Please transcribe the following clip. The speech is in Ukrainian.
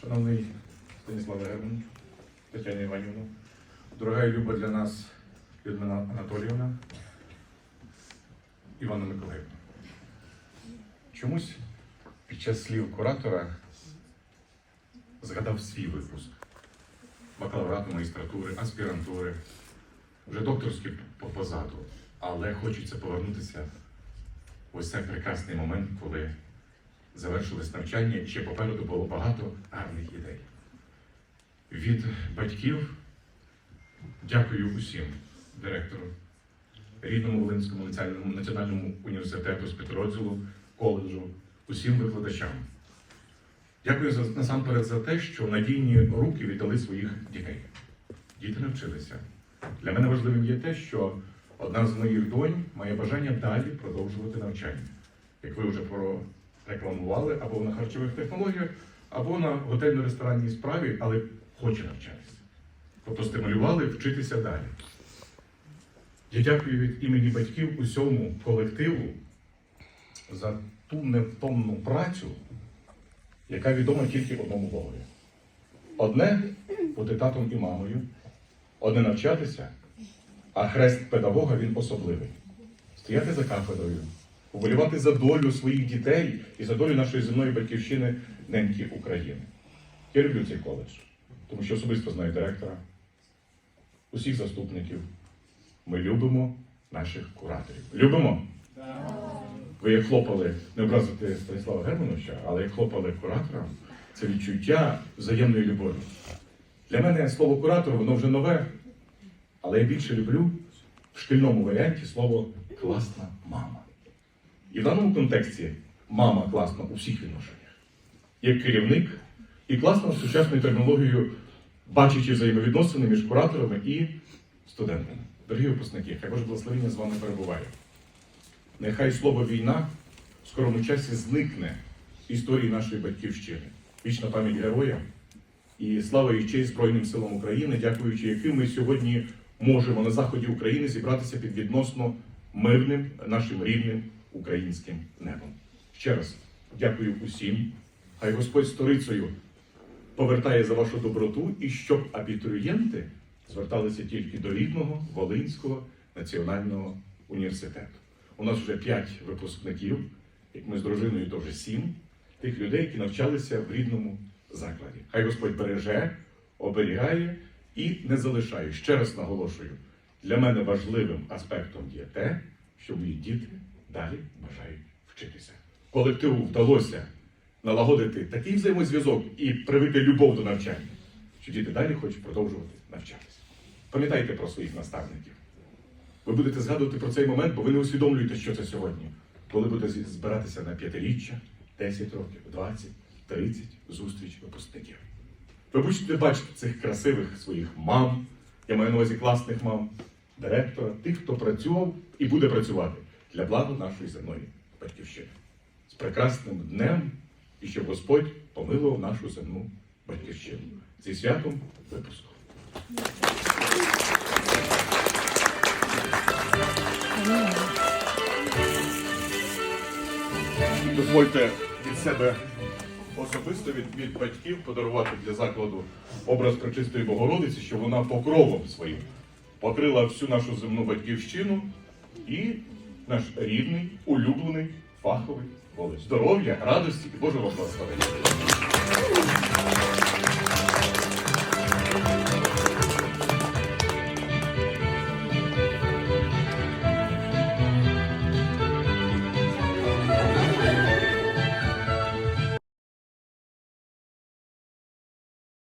Шановний Станіслав Германович, Тетяна Іванівна, дорога і люба для нас Людмила Анатоліївна, Івана Миколаївна. Чомусь під час слів куратора згадав свій випуск бакалаврату, магістратури, аспірантури, вже докторський по- позаду. Але хочеться повернутися в ось цей прекрасний момент, коли завершилось навчання, і ще попереду було багато гарних ідей. Від батьків дякую усім директору, рідному Волинському національному, університету з підрозділу, коледжу, усім викладачам. Дякую за, насамперед за те, що надійні руки віддали своїх дітей. Діти навчилися. Для мене важливим є те, що одна з моїх донь має бажання далі продовжувати навчання. Як ви вже прорекламували, або на харчових технологіях, або на готельно-ресторанній справі, але хоче навчатися. Тобто стимулювали вчитися далі. Я дякую від імені батьків усьому колективу за ту невтомну працю, яка відома тільки одному Богові. Одне бути татом і мамою, одне навчатися, а хрест педагога він особливий. Стояти за кафедрою, поболівати за долю своїх дітей і за долю нашої земної батьківщини неньки України. Я люблю цей коледж, тому що особисто знаю директора, усіх заступників. Ми любимо наших кураторів. Любимо? Ви як хлопали, не образити Станіслава Германовича, але як хлопали кураторам, це відчуття взаємної любові. Для мене слово куратор, воно вже нове, але я більше люблю в шкільному варіанті слово класна мама. І в даному контексті мама класна у всіх відношеннях. Як керівник і класно сучасною термінологією, бачачи взаємовідносини між кураторами і студентами. Дорогі випускники, хай Боже благословення з вами перебуває. Нехай слово війна в скорому часі зникне з історії нашої батьківщини. Вічна пам'ять героям і слава і честь Збройним силам України, дякуючи яким ми сьогодні можемо на заході України зібратися під відносно мирним нашим рідним українським небом. Ще раз дякую усім. Хай Господь сторицею повертає за вашу доброту і щоб абітурієнти зверталися тільки до рідного Волинського національного університету. У нас вже п'ять випускників, як ми з дружиною, то вже сім тих людей, які навчалися в рідному закладі. Хай Господь береже, оберігає і не залишає. Ще раз наголошую, для мене важливим аспектом є те, що мої діти далі бажають вчитися. Колективу вдалося налагодити такий взаємозв'язок і привити любов до навчання, що діти далі хочуть продовжувати навчатися. Пам'ятайте про своїх наставників. Ви будете згадувати про цей момент, бо ви не усвідомлюєте, що це сьогодні. Коли буде зі- збиратися на п'ятиріччя, 10 років, 20, 30 зустріч випускників. Ви будете бачити цих красивих своїх мам, я маю на увазі класних мам, директора, тих, хто працював і буде працювати для благу нашої земної батьківщини. З прекрасним днем і щоб Господь помилував нашу земну батьківщину. Зі святом випуску. Дозвольте від себе особисто від, від батьків подарувати для закладу образ Пречистої Богородиці, що вона покровом своїм покрила всю нашу земну батьківщину і наш рідний, улюблений, фаховий волець. Здоров'я, радості і Божого благословення!